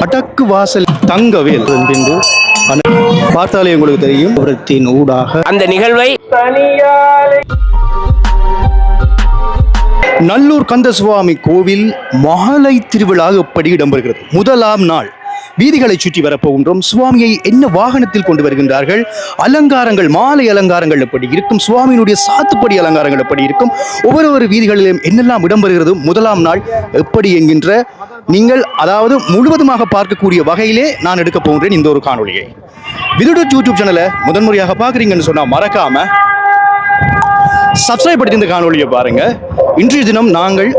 வடக்கு வாசல் தங்கவேல் பின்பு பார்த்தாலே உங்களுக்கு தெரியும் புறத்தின் ஊடாக அந்த நிகழ்வை நல்லூர் கந்தசுவாமி கோவில் மகாலை திருவிழா எப்படி இடம்பெறுகிறது. முதலாம் நாள். வீதிகளை சுற்றி வரப்போகின்றோம். சுவாமியை என்ன வாகனத்தில் கொண்டு வருகின்றார்கள்? அலங்காரங்கள் மாலை அலங்காரங்கள் எப்படி இருக்கும்? சுவாமியினுடைய சாத்துப்படி அலங்காரங்கள் எப்படி இருக்கும்? ஒவ்வொரு ஒரு வீதிகளிலும் என்னெல்லாம் இடம்பெறுகிறது? முதலாம் நாள் எப்படி என்கின்ற நீங்கள் அதாவது முழுவதுமாக பார்க்கக்கூடிய வகையிலே நான் எடுக்க போகின்றேன் இந்த ஒரு காணொலியை விதுடு யூடியூப் சேனலை முதன்முறையாக பார்க்குறீங்கன்னு சொன்னால் மறக்காம சப்ஸ்கிரைப் பண்ணி இந்த காணொளியை பாருங்க. இன்றைய தினம் நாங்கள்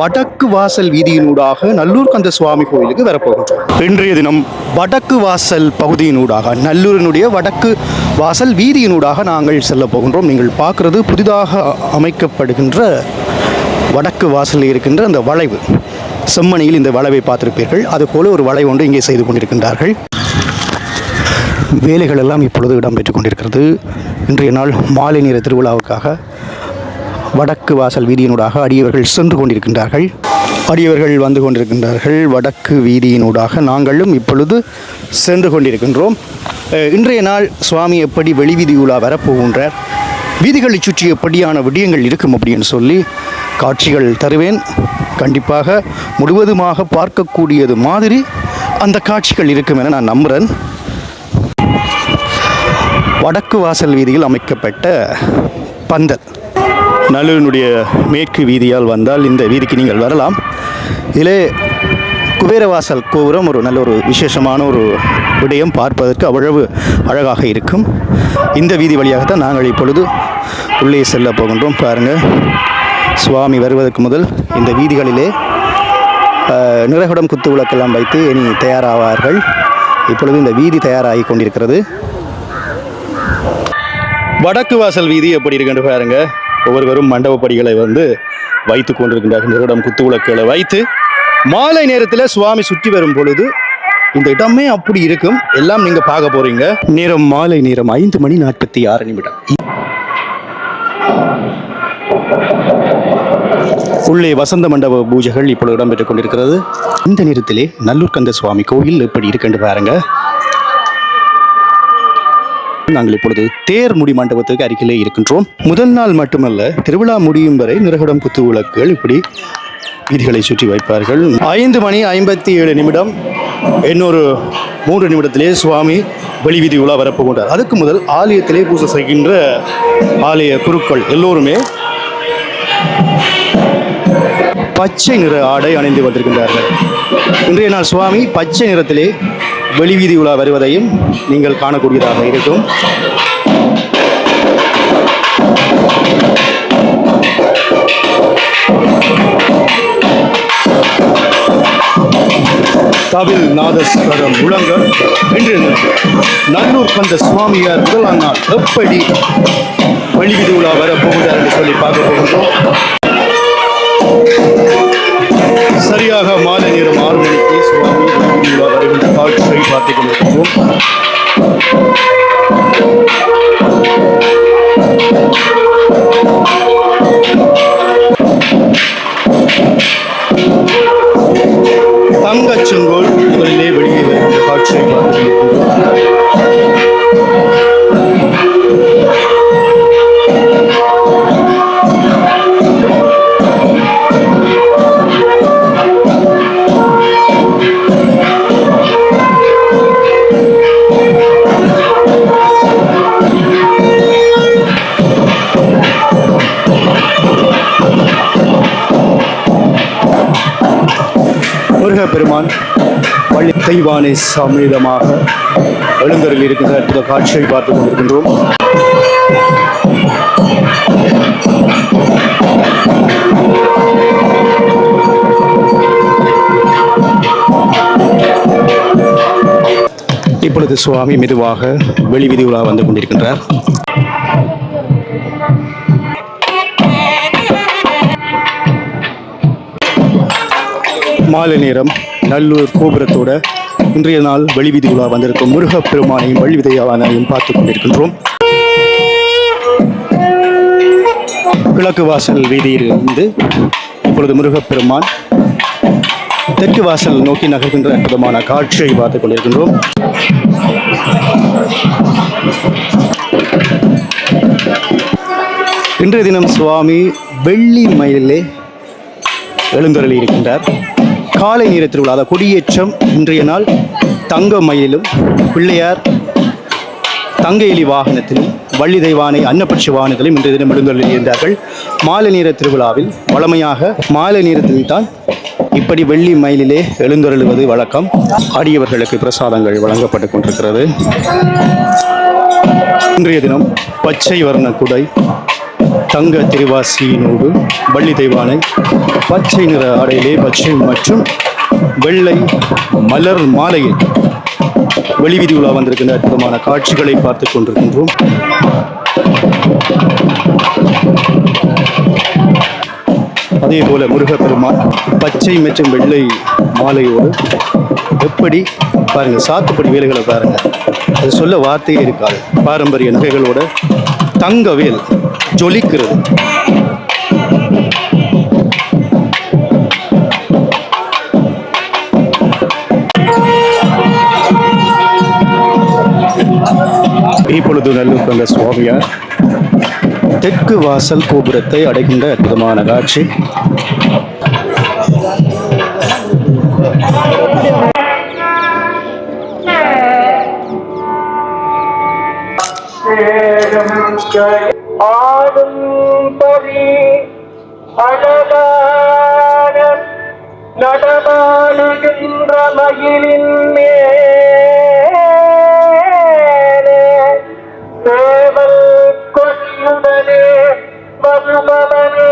வடக்கு வாசல் வீதியினூடாக நல்லூர் கந்த சுவாமி கோயிலுக்கு வரப்போகின்றோம். இன்றைய தினம் வடக்கு வாசல் பகுதியினூடாக நல்லூரினுடைய வடக்கு வாசல் வீதியினூடாக நாங்கள் செல்ல போகின்றோம். நீங்கள் பார்க்குறது புதிதாக அமைக்கப்படுகின்ற வடக்கு வாசலில் இருக்கின்ற அந்த வளைவு. செம்மணியில் இந்த வளைவை பார்த்திருப்பீர்கள். அதுபோல ஒரு வளைவு ஒன்று இங்கே செய்து கொண்டிருக்கின்றார்கள். வேலைகள் எல்லாம் இப்பொழுது இடம்பெற்றுக் கொண்டிருக்கிறது. இன்றைய நாள் மாலை நேர திருவிழாவுக்காக வடக்கு வாசல் வீதியினூடாக அடியவர்கள் சென்று கொண்டிருக்கின்றார்கள். அடியவர்கள் வந்து கொண்டிருக்கின்றார்கள் வடக்கு வீதியினூடாக. நாங்களும் இப்பொழுது சென்று கொண்டிருக்கின்றோம். இன்றைய நாள் சுவாமி எப்படி வெளி வீதி உலா வரப்போகின்றார்? வீதிகளை சுற்றி எப்படியான விடயங்கள் இருக்கும் அப்படின்னு சொல்லி காட்சிகள் தருவேன். கண்டிப்பாக முழுவதுமாக பார்க்கக்கூடியது மாதிரி அந்த காட்சிகள் இருக்கும் என நான் நம்புகிறேன் வடக்கு வாசல் வீதியில் அமைக்கப்பட்ட பந்தல். நல்லூரினுடைய மேற்கு வீதியால் வந்தால் இந்த வீதிக்கு நீங்கள் வரலாம். இதிலே குபேரவாசல் கோபுரம் ஒரு நல்ல ஒரு விசேஷமான ஒரு விடயம் பார்ப்பதற்கு அவ்வளவு அழகாக இருக்கும். இந்த வீதி வழியாகத்தான் நாங்கள் இப்பொழுது உள்ளே செல்ல போகின்றோம். பாருங்கள் சுவாமி வருவதற்கு முதல் இந்த வீதிகளிலே நிறகுடம் குத்து விளக்கெல்லாம் வைத்து இனி தயாராவார்கள். இப்பொழுது இந்த வீதி தயாராகி கொண்டிருக்கிறது. வடக்கு வாசல் வீதி எப்படி இருக்குன்னு பாருங்க. ஒவ்வொருவரும் மண்டபப்படிகளை வந்து வைத்து கொண்டிருக்கின்றார்கள். நிறுவனம் குத்துவிளக்குகளை வைத்து மாலை நேரத்தில் சுவாமி சுற்றி வரும் பொழுது இந்த இடமே அப்படி இருக்கும். எல்லாம் நீங்க பார்க்க போறீங்க. நேரம் மாலை நேரம் ஐந்து மணி நாற்பத்தி ஆறு நிமிடம். உள்ளே வசந்த மண்டப பூஜைகள் இப்பொழுது இடம்பெற்றுக் கொண்டிருக்கிறது. இந்த நேரத்திலே நல்லூர் கந்த சுவாமி கோயில் எப்படி இருக்குன்னு பாருங்க. நாங்கள் இப்பொழுது தேர் முடி மண்டபத்துக்கு அருகிலே இருக்கின்றோம். முதல் நாள் மட்டுமல்ல திருவிழா முடியும் வரை நிறகுடம் குத்து விளக்குகள் இப்படி வீதிகளை சுற்றி வைப்பார்கள். ஐந்து மணி ஐம்பத்தி ஏழு நிமிடம் இன்னொரு மூன்று நிமிடத்திலே சுவாமி வெளி வீதி உலா வரப்போகின்றார். அதுக்கு முதல் ஆலயத்திலே பூஜை செய்கின்ற ஆலய குருக்கள் எல்லோருமே பச்சை நிற ஆடை அணிந்து வந்திருக்கின்றார்கள் இன்றைய நாள் சுவாமி பச்சை நிறத்திலே வெளிவீதி உலா வருவதையும் நீங்கள் காணக்கூடியதாக இருக்கும். தவில் நாதஸ்வரம் முழங்க இன்று நல்லூர் கந்த சுவாமியார் முதலாம் நாள் எப்படி வெளிவீதி உலா வரப்போகிறார் என்று சொல்லி பார்க்க போகின்றோம். சரியாக மாலை நேரம் ஆறு மணிக்கு சுவாமி வருகின்ற காட்சியை பார்த்துக் கொண்டிருக்கிறோம். பெருமான் பள்ளி தெய்வானை சமேதமாக எழுந்தருள் இருக்கின்ற அற்புத காட்சியை பார்த்துக் கொண்டிருக்கின்றோம். இப்பொழுது சுவாமி மெதுவாக வெளி விதி உலா வந்து கொண்டிருக்கின்றார். மாலை நேரம் நல்லூர் கோபுரத்தோட இன்றைய நாள் வெளிவீதி உலா வந்திருக்கும் முருகப்பெருமானையும் வள்ளிவிதையாவானையும் பார்த்து கொண்டிருக்கின்றோம். கிழக்கு வாசல் வீதியிலிருந்து இப்பொழுது முருகப்பெருமான் தெற்கு வாசல் நோக்கி நகர்கின்ற அற்புதமான காட்சியை பார்த்துக் கொண்டிருக்கின்றோம். இன்றைய தினம் சுவாமி வெள்ளி மயிலே எழுந்தருளி இருக்கின்றார் காலை நேர திருவிழா அதாவது கொடியேற்றம் இன்றைய நாள் தங்க மயிலும் பிள்ளையார் தங்க எலி வாகனத்திலும் வள்ளி தெய்வானை அன்னபட்ச வாகனத்திலும் இன்றைய தினம் எழுந்தருளி இருந்தார்கள். மாலை நேர திருவிழாவில் வழமையாக மாலை நேரத்தில் தான் இப்படி வெள்ளி மயிலிலே எழுந்தருளுவது வழக்கம். ஆடியவர்களுக்கு பிரசாதங்கள் வழங்கப்பட்டு கொண்டிருக்கிறது. இன்றைய தினம் பச்சை வர்ண குடை தங்க திருவாசியினோடு வள்ளி தெய்வானை பச்சை நிற ஆடையிலே பச்சை மற்றும் வெள்ளை மலர் மாலையில் வெளிவீதி உலா வந்திருக்கின்ற அற்புதமான காட்சிகளை பார்த்து கொண்டிருக்கின்றோம். அதே போல முருகப்பெருமான் பச்சை மற்றும் வெள்ளை மாலையோடு எப்படி பாருங்க சாத்துப்படி வேலைகளை பாருங்க. அது சொல்ல வார்த்தையே இருக்காது. பாரம்பரிய நகைகளோட தங்க வேல். ஜொலிக்கிறது. இப்பொழுது கொண்ட சுவாமியார் தெற்கு வாசல் கோபுரத்தை அடைகின்ற அற்புதமான காட்சி. ஆடும் பரி அழகான நடமாடுகின்ற மயிலின் மேலே. சேவல் கொடியுடனே வருபவனே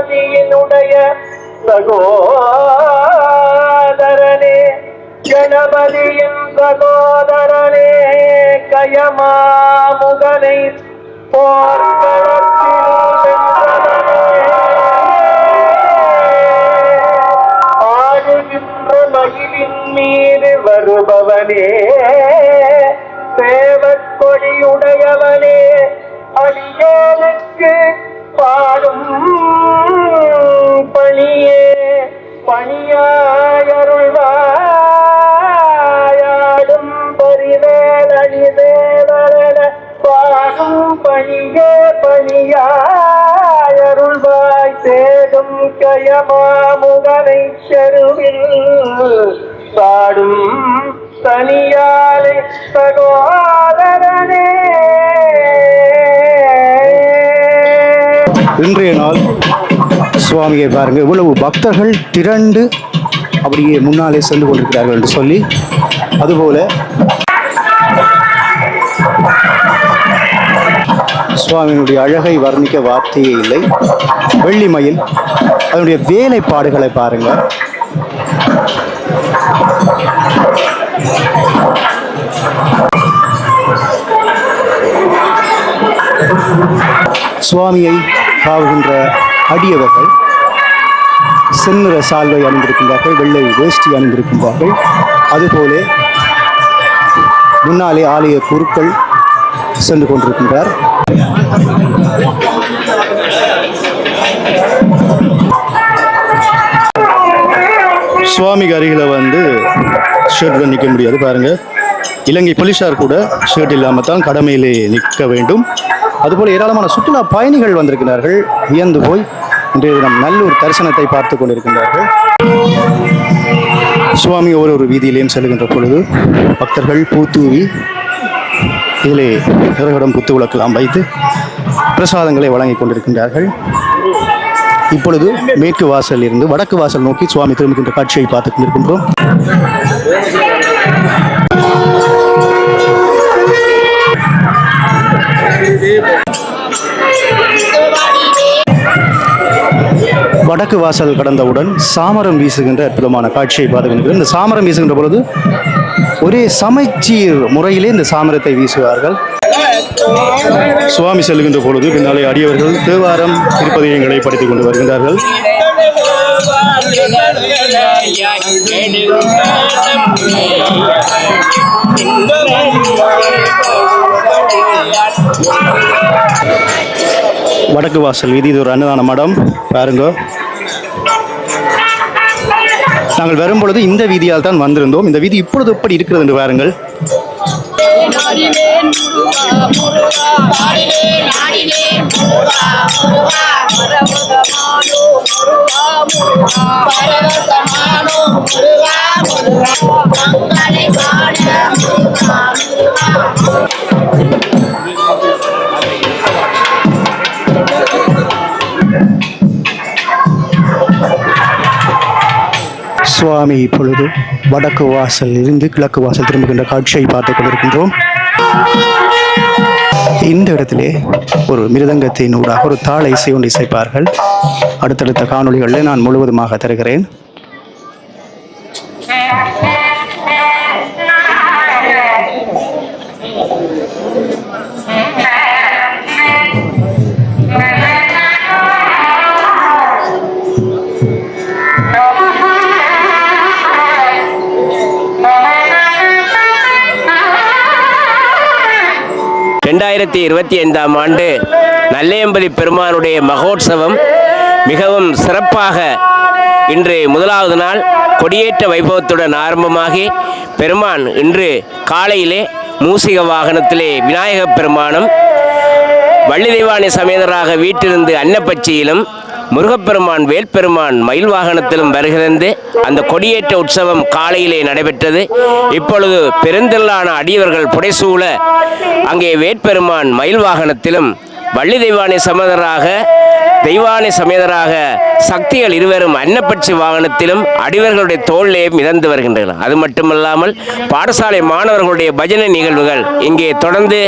கணபதியினுடைய சகோதரனே கணபதியின் சகோதரனே கயமாமுகனை போர்க்களத்தில் ஆடுகின்ற மகிழின் மீது வருபவனே சேவற் கொடியுடையவனே கயமாமுகனை செருவில் பாடும் தனியாலை சகோதரனே. இன்றைய நாள் சுவாமியை பாருங்கள். இவ்வளவு பக்தர்கள் திரண்டு அப்படியே முன்னாலே சென்று கொண்டிருக்கிறார்கள் என்று சொல்லி அதுபோல சுவாமியினுடைய அழகை வர்ணிக்க வார்த்தையே இல்லை. வெள்ளிமயில் அதனுடைய வேலைப்பாடுகளை பாருங்கள். சுவாமியை காவுகின்ற அடியவர்கள் செந்நிற சால்வை அணிந்திருக்கின்றார்கள் வெள்ளை வேஷ்டி அணிந்திருக்கின்றார்கள். அதுபோல முன்னாலே ஆலய குருக்கள் சென்று கொண்டிருக்கின்றார். சுவாமிக்கு அருகில் வந்து ஷர்ட்டில் நிற்க முடியாது பாருங்கள் இலங்கை போலீஸார் கூட ஷர்ட் இல்லாமல் தான் கடமையிலே நிற்க வேண்டும். அதுபோல் ஏராளமான சுற்றுலா பயணிகள் வந்திருக்கிறார்கள். வியந்து போய் இன்றைய தினம் நல்லூர் தரிசனத்தை பார்த்து கொண்டிருக்கின்றார்கள். சுவாமி ஒரு ஒரு வீதியிலேயும் செல்கின்ற பொழுது பக்தர்கள் பூத்தூவி இதிலே விறகுடம் குத்து விளக்கெல்லாம் வைத்து பிரசாதங்களை வழங்கிக் கொண்டிருக்கின்றார்கள். இப்பொழுது மேற்கு வாசல் இருந்து வடக்கு வாசல் நோக்கி சுவாமி திரும்புகின்ற காட்சியை பார்த்து கொண்டிருக்கின்றோம். வடக்கு வாசல் கடந்தவுடன் சாமரம் வீசுகின்ற அற்புதமான காட்சியை பார்த்துக்கின்றோம் இந்த சாமரம் வீசுகின்ற பொழுது ஒரே சமைச்சீர் முறையிலே இந்த சாமரத்தை வீசுவார்கள். சுவாமி செல்கின்ற பொழுது பின்னாலே அடியவர்கள் தேவாரம் திருப்பதியங்களை படித்துக் கொண்டு வருகின்றார்கள். வடக்கு வாசல் வீதி இது ஒரு அன்னதான மடம். பாருங்க. நாங்கள் வரும்பொழுது இந்த வீதியால் தான் வந்திருந்தோம். இந்த வீதி இப்பொழுது எப்படி இருக்கிறது என்று பாருங்கள். நாடினேன் முருகா முருகா. நாடினேன் நாடினேன் முருகா முருகா பரவசமானோ முருகா முருகா பரவசமானோ முருகா முருகா மங்களை காண முருகா முருகா. சுவாமி இப்பொழுது வடக்கு வாசல் இருந்து கிழக்கு வாசல் திரும்புகின்ற காட்சியை பார்த்துக் கொண்டிருக்கின்றோம். இந்த இடத்திலே ஒரு மிருதங்கத்தின் ஊடாக ஒரு தாள இசை ஒன்று இசைப்பார்கள். அடுத்தடுத்த காணொலிகளில் நான் முழுவதுமாக தருகிறேன். ரெண்டாயிரத்தி இருபத்தி ஐந்தாம் ஆண்டு நல்லையம்பதி பெருமானுடைய மகோத்சவம் மிகவும் சிறப்பாக இன்று முதலாவது நாள் கொடியேற்ற வைபவத்துடன் ஆரம்பமாகி பெருமான் இன்று காலையிலே மூசிக வாகனத்திலே விநாயகப் பெருமானும் வள்ளி தெய்வானி சமேதராக வீட்டிலிருந்து அன்னப்பச்சியிலும் முருகப்பெருமான் வேல்பெருமான் மயில் வாகனத்திலும் வருகிறது. அந்த கொடியேற்ற உற்சவம் காலையிலே நடைபெற்றது. இப்பொழுது பெருந்திரளான அடியவர்கள் புடைசூழ அங்கே வேட்பெருமான் மயில் வாகனத்திலும் வள்ளி தெய்வானை சமதராக தெய்வானை சமேதராக சக்திகள் இருவரும் அன்னப்பட்சி வாகனத்திலும் அடிவர்களுடைய தோல்லே மிதந்து வருகின்றன அது மட்டுமல்லாமல் பாடசாலை மாணவர்களுடைய பஜனை நிகழ்வுகள் இங்கே தொடர்ந்து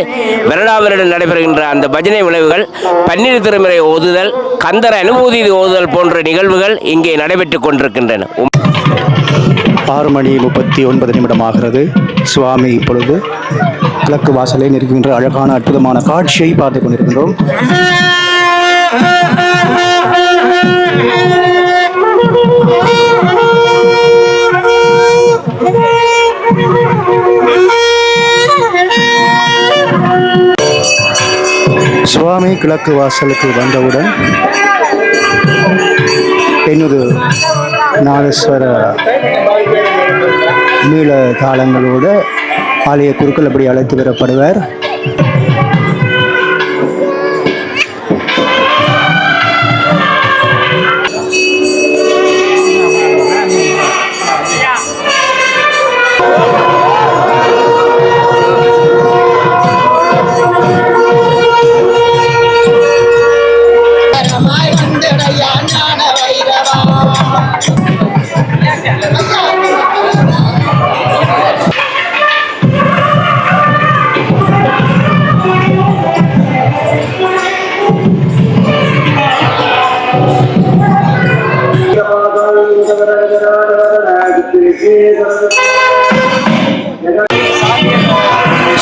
வருடா வருடம் நடைபெறுகின்ற அந்த பஜனை விளைவுகள் பன்னீர் திருமுறை ஓதுதல் கந்தர அனுபூதி ஓதுதல் போன்ற நிகழ்வுகள் இங்கே நடைபெற்றுக் கொண்டிருக்கின்றன. ஆறு மணி முப்பத்தி ஒன்பது நிமிடம் ஆகிறது சுவாமி இப்பொழுது கிழக்கு வாசலை நிற்கின்ற அழகான அற்புதமான காட்சியை பார்த்து கொண்டிருக்கின்றோம். சுவாமி கிழக்கு வாசலுக்கு வந்தவுடன் என்னது நாதஸ்வர நீள தாளங்களோடு ஆலய குருக்கள் அப்படி அழைத்து வரப்படுவார்.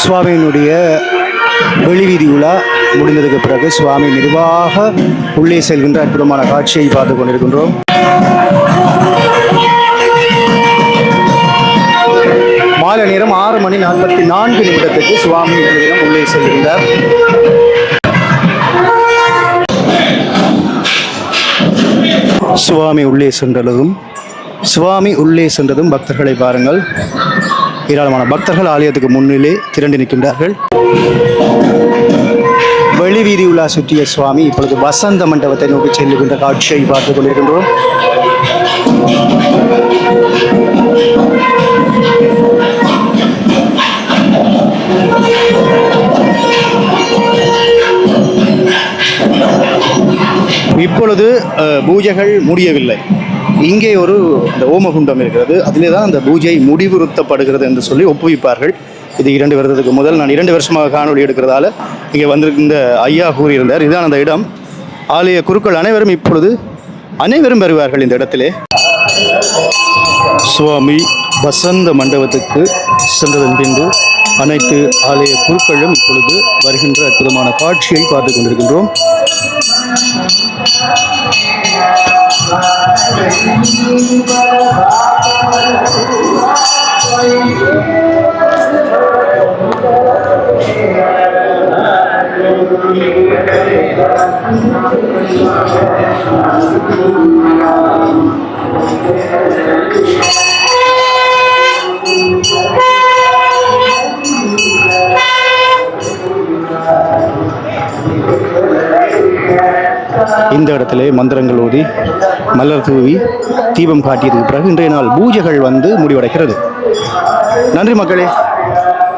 சுவாமியினுடைய வெளிவீதி உலா முடிந்ததுக்கு பிறகு சுவாமி மெதுவாக உள்ளே செல்கின்ற அற்புதமான காட்சியை பார்த்து கொண்டிருக்கின்றோம். மணி நாற்பத்தி நான்கு நிமிடத்துக்கு சுவாமி இந்த உள்ளே செல்கின்றார். சுவாமி உள்ளே சென்றதும் சுவாமி உள்ளே சென்றதும் பக்தர்களை பாருங்கள். ஏராளமான பக்தர்கள் ஆலயத்துக்கு முன்னிலே திரண்டு நிற்கின்றார்கள். வெளிவீதி உலா சுற்றிய சுவாமி இப்பொழுது வசந்த மண்டபத்தை நோக்கி செல்லுகின்ற காட்சியை பார்த்துக் கொண்டிருக்கின்றோம். பூஜைகள் முடியவில்லை. இங்கே ஒரு இந்த ஓமகுண்டம் இருக்கிறது. அதிலே தான் அந்த பூஜை முடிவுறுத்தப்படுகிறது என்று சொல்லி ஒப்புவிப்பார்கள். இது இரண்டு வருடத்துக்கு முதல். நான் இரண்டு வருஷமாக காணொலி எடுக்கிறதால இங்கே வந்திருக்கிற ஐயா கூறியிருந்தார். இதுதான் அந்த இடம். ஆலய குருக்கள் அனைவரும் இப்பொழுது அனைவரும் வருவார்கள் இந்த இடத்திலே. சுவாமி வசந்த மண்டபத்துக்கு சென்றதன் பின்பு அனைத்து ஆலய குருக்களும் இப்பொழுது வருகின்ற அற்புதமான காட்சியை பார்த்து கொண்டிருக்கின்றோம். இந்த இடத்திலே மந்திரங்கள் ஓதி மலர் தூவி தீபம் காட்டியதுக்கு பிறகு இன்றைய நாள் பூஜைகள் வந்து முடிவடைகிறது. நன்றி மக்களே.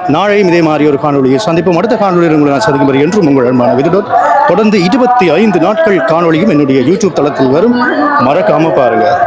நாளையும் இதே மாதிரி ஒரு காணொலியை சந்திப்போம். அடுத்த காணொலியில் உங்களை நான் சந்திக்கும் வரை என்றும் உங்கள் அன்பான விதுடோட் தொடர்ந்து இருபத்தி ஐந்து நாட்கள் காணொளியும் என்னுடைய யூடியூப் தளத்தில் வரும். மறக்காம பாருங்க.